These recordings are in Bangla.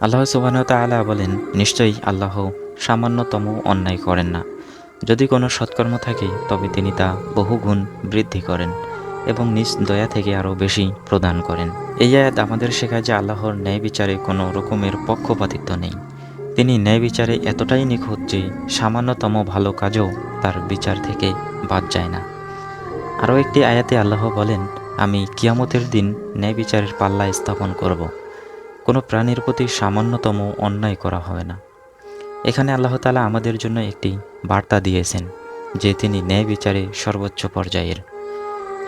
আল্লাহ সুবাহ তাআলা বলেন, নিশ্চয়ই আল্লাহ সামান্যতম অন্যায় করেন না। যদি কোনো সৎকর্ম থাকে, তবে তিনি তা বহুগুণ বৃদ্ধি করেন এবং নিজ দয়া থেকে আরও বেশি প্রদান করেন। এই আয়াত আমাদের শেখায় যে আল্লাহর ন্যায় বিচারে কোনো রকমের পক্ষপাতিত্ব নেই। তিনি ন্যায় বিচারে এতটাই নিখুঁত যে সামান্যতম ভালো কাজও তার বিচার থেকে বাদ যায় না। আরও একটি আয়াতে আল্লাহ বলেন, আমি কিয়ামতের দিন ন্যায় বিচারের পাল্লা স্থাপন করব। কোনো প্রাণীর প্রতি সামান্যতম অন্যায় করা হবে না। এখানে আল্লাহ তালা আমাদের জন্য একটি বার্তা দিয়েছেন, যে তিনি ন্যায় বিচারে সর্বোচ্চ পর্যায়ের।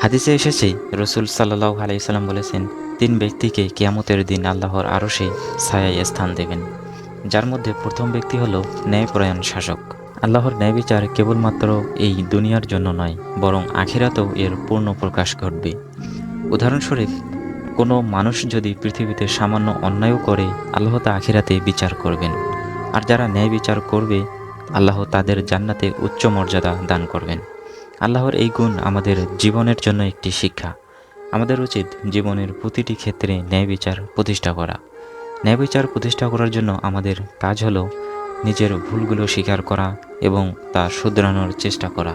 হাদিসে এসেছে, রসুল সাল্লাহ আলাইসাল্লাম বলেছেন, তিন ব্যক্তিকে কিয়ামতের দিন আল্লাহর আরও সেই ছায়ায় স্থান দেবেন, যার মধ্যে প্রথম ব্যক্তি হলো ন্যায়পরায়ণ শাসক। আল্লাহর ন্যায় বিচার কেবলমাত্র এই দুনিয়ার জন্য নয়, বরং আখিরাতেও এর পূর্ণ প্রকাশ ঘটবে। উদাহরণস্বরূপ কোনো মানুষ যদি পৃথিবীতে সামান্য অন্যায়ও করে, আল্লাহ তা আখিরাতে বিচার করবেন। আর যারা ন্যায় বিচার করবে, আল্লাহ তাদের জান্নাতে উচ্চ মর্যাদা দান করবেন। আল্লাহর এই গুণ আমাদের জীবনের জন্য একটি শিক্ষা। আমাদের উচিত জীবনের প্রতিটি ক্ষেত্রে ন্যায় বিচার প্রতিষ্ঠা করা। ন্যায় বিচার প্রতিষ্ঠা করার জন্য আমাদের কাজ হলো নিজের ভুলগুলো স্বীকার করা এবং তা শুধরানোর চেষ্টা করা।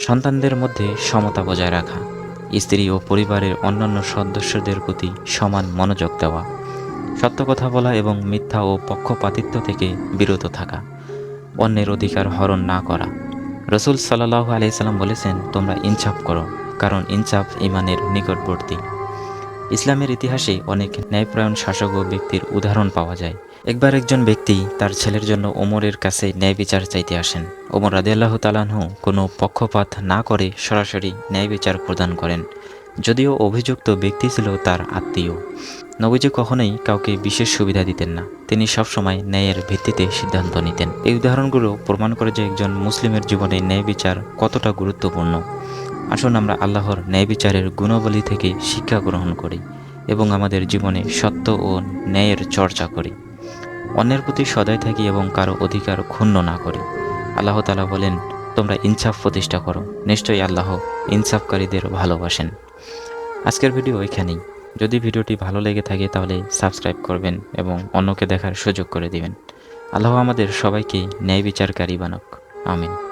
সন্তানদের মধ্যে সমতা বজায় রাখা। স্ত্রী ও পরিবারের অন্যান্য সদস্যদের প্রতি সমান মনোযোগ দেওয়া, সত্য কথা বলা এবং মিথ্যা ও পক্ষপাতিত্ব থেকে বিরত থাকা, অন্যের অধিকার হরণ না করা। রসুল সাল্লাহ আলাইসাল্লাম বলেছেন, তোমরা ইনসাফ করো, কারণ ইনসাফ ইমানের নিকটবর্তী। ইসলামের ইতিহাসে অনেক ন্যায়প্রায়ণ শাসক ও ব্যক্তির উদাহরণ পাওয়া যায়। একবার একজন ব্যক্তি তার ছেলের জন্য ওমরের কাছে ন্যায় বিচার চাইতে আসেন। ওমর রাদিয়াল্লাহু তালাহু কোনো পক্ষপাত না করে সরাসরি ন্যায় বিচার প্রদান করেন। যদিও অভিযুক্ত ব্যক্তি ছিল তার আত্মীয়। নবীজি কখনোই কাউকে বিশেষ সুবিধা দিতেন না। তিনি সবসময় ন্যায়ের ভিত্তিতে সিদ্ধান্ত নিতেন। এই উদাহরণগুলো প্রমাণ করে যে একজন মুসলিমের জীবনে ন্যায় বিচার কতটা গুরুত্বপূর্ণ। আসুন আমরা আল্লাহর ন্যায় বিচারের গুণাবলী থেকে শিক্ষা গ্রহণ করি এবং আমাদের জীবনে সত্য ও ন্যায়ের চর্চা করি। অন্যের প্রতি সদয় থাকি এবং কারও অধিকার ক্ষুণ্ণ না করি। আল্লাহ তালা বলেন, তোমরা ইনসাফ প্রতিষ্ঠা করো। নিশ্চয়ই আল্লাহ ইনসাফকারীদের ভালোবাসেন। আজকের ভিডিও এখানেই। যদি ভিডিওটি ভালো লেগে থাকে তাহলে সাবস্ক্রাইব করবেন এবং অন্যকে দেখার সুযোগ করে দিবেন। আল্লাহ আমাদের সবাইকে ন্যায় বিচারকারী বানক। আমিন।